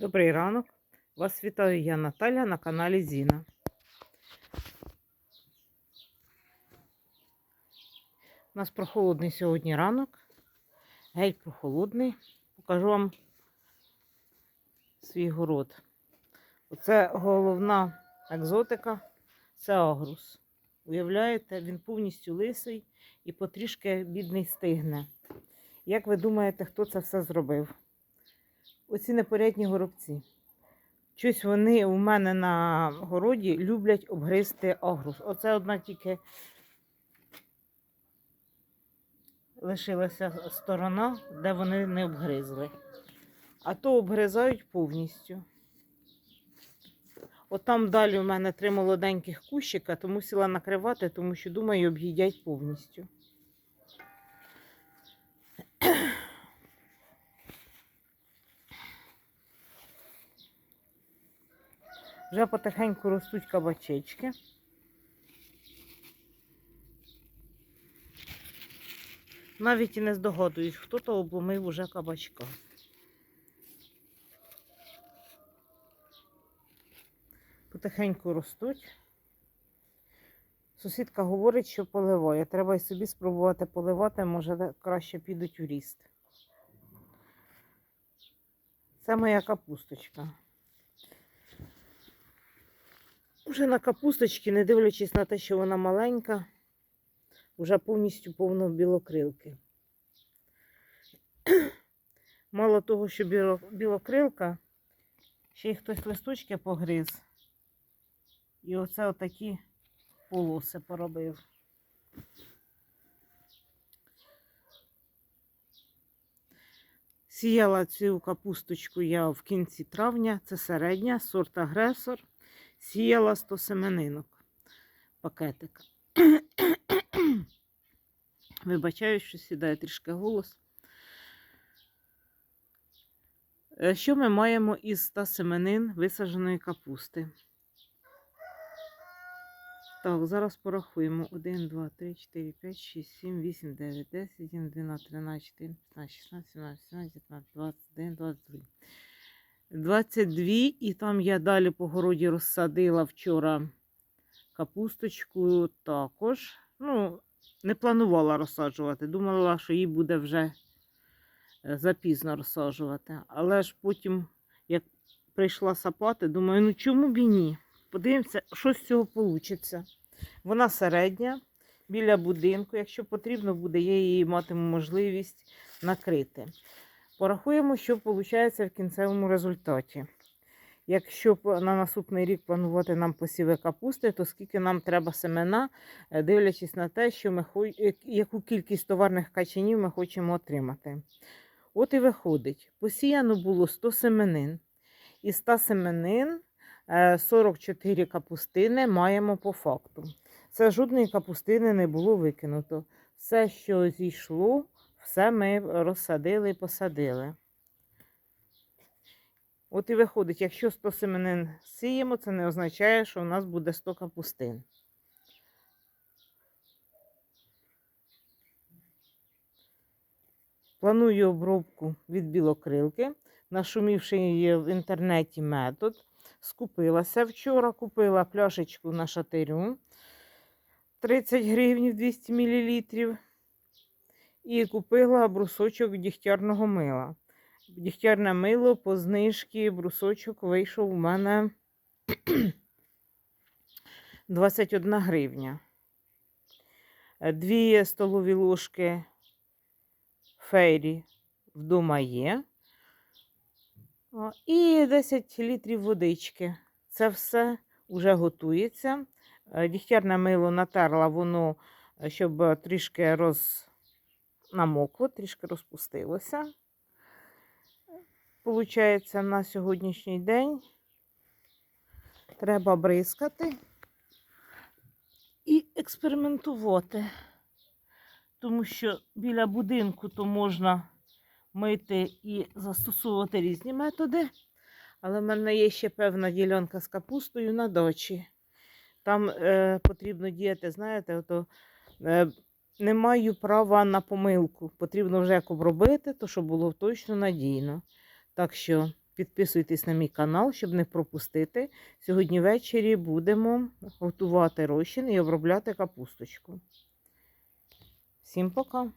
Добрий ранок. Вас вітаю я Наталя на каналі Зіна. У нас прохолодний сьогодні ранок. Геть прохолодний. Покажу вам свій город. Оце головна екзотика це агрус. Уявляєте, він повністю лисий і потрішки бідний стигне. Як ви думаєте, хто це все зробив? Оці непорядні горобці. Щось вони у мене на городі люблять обгризти агрус. Оце одна тільки лишилася сторона, де вони не обгризли. А то обгризають повністю. От там далі у мене три молоденьких кущика, тому сіла накривати, тому що, думаю, об'їдять повністю. Вже потихеньку ростуть кабачечки. Навіть і не здогадуюсь, хто то обломив уже кабачка. Потихеньку ростуть. Сусідка говорить, що поливає. Треба й собі спробувати поливати, може краще підуть у ріст. Це моя капусточка. Уже на капусточці, не дивлячись на те, що вона маленька, вже повністю повно білокрилки. Мало того, що білокрилка, ще й хтось листочки погриз. І оце отакі полоси поробив. Сіяла цю капусточку я в кінці травня, це середня, сорт агресор. Сіяла 100 семенинок пакетика. Вибачаю, що сідає трішки голос. Е, Що ми маємо із 100 семенин висадженої капусти? Так, зараз порахуємо. 1, 2, 3, 4, 5, 6, 7, 8, 9, 10, 11, 12, 13, 14, 15, 16, 17, 17, 19, 21, 22. 22, і там я далі по городі розсадила вчора капусточку також. Ну, не планувала розсаджувати. Думала, що її буде вже е, запізно розсаджувати. Але ж потім, як прийшла сапати, думаю, ну чому б і ні? Подивимося, що з цього вийде. Вона середня, біля будинку. Якщо потрібно буде, я її матиму можливість накрити. Порахуємо, що виходить в кінцевому результаті. Якщо на наступний рік планувати нам посіви капусти, то скільки нам треба семена, е, дивлячись на те, що ми е, яку кількість товарних качанів ми хочемо отримати. От і виходить, посіяно було 100 семенин. Із 100 семенин е, 44 капустини маємо по факту. Це жодної капустини не було викинуто. Все, що зійшло, все ми розсадили і посадили. От і виходить, якщо 100 семенин сіємо, це не означає, що у нас буде 100 капустин. Планую обробку від білокрилки, нашумівши її в інтернеті метод. Скупилася вчора, купила пляшечку на шатирю 30 гривень 200 мл. І купила брусочок дігтярного мила. Дігтярне мило по знижці брусочок вийшов у мене 21 гривня. Е, Дві столові ложки фейрі вдома є. І 10 літрів водички. Це все вже готується. Е, Дігтярне мило натерла воно, е, щоб трішки роз... намокло, трішки розпустилося. Получається, на сьогоднішній день треба бризкати і експериментувати. Тому що біля будинку то можна мити і застосовувати різні методи. Але в мене є ще певна ділянка з капустою на дачі. Там е, потрібно діяти, знаєте, ото, е, не маю права на помилку. Потрібно вже як обробити, то щоб було точно надійно. Так що підписуйтесь на мій канал, щоб не пропустити. Сьогодні ввечері будемо готувати розчин і обробляти капусточку. Всім пока!